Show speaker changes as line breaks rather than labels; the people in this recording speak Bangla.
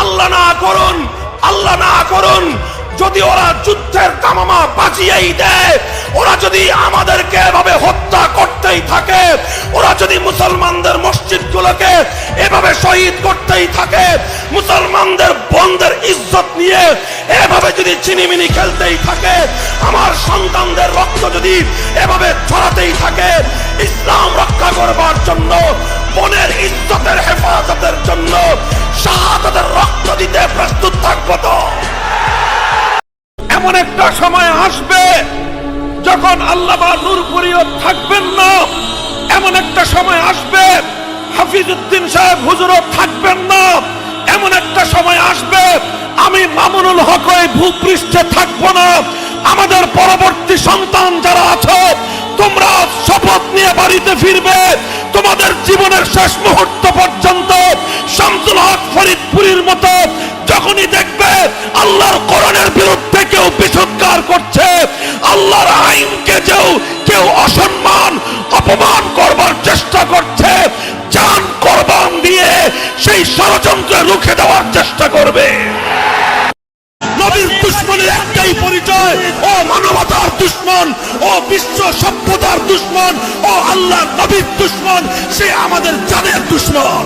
আল্লাহ না করুন যদি ওরা যুদ্ধের তামামা বাঁচিয়েই দেয়, ওরা যদি আমাদেরকে এভাবে হত্যা করতেই থাকে, ওরা যদি মুসলমানদের মসজিদগুলোকে এভাবে শহীদ করতেই থাকে, মুসলমানদের বন্ধের ইজ্জত নিয়ে এভাবে যদি চিনিমিনি খেলতেই থাকে, আমার সন্তানদের রক্ত যদি এভাবে ছড়াতেই থাকে প্রস্তুত থাকব তো এমন একটা সময় আসবে যখন আল্লাহ নূরপুরিও থাকবেন না। এমন একটা সময় আসবে হাফিজউদ্দিন সাহেব হুজুরও থাকবেন না। এমন একটা সময় আসবে আমি মামুনুল হক ভূপৃষ্ঠে থাকব না। আমাদের পরবর্তী সন্তান যারা আছো, তোমরা শপথ নিয়ে বাড়িতে ফিরবে। তোমাদের জীবনের শেষ মুহূর্ত পর্যন্ত শামসুল হক দেখবে আল্লাহর কোরআনের বিরুদ্ধে কেউ বিসৎকার করছে। আল্লাহর আইনকে কেউ কেউ অসম্মান, অপমান করবার চেষ্টা করছে। জান কোরবান দিয়ে সেই ষড়যন্ত্র রুখে দেওয়ার চেষ্টা করবে। পরিচয় মানবতার বিশ্ব সভ্যতার দুশ্মন, ও আল্লাহ নবীর দুশ্মন, সে আমাদের জানের দুশ্মন।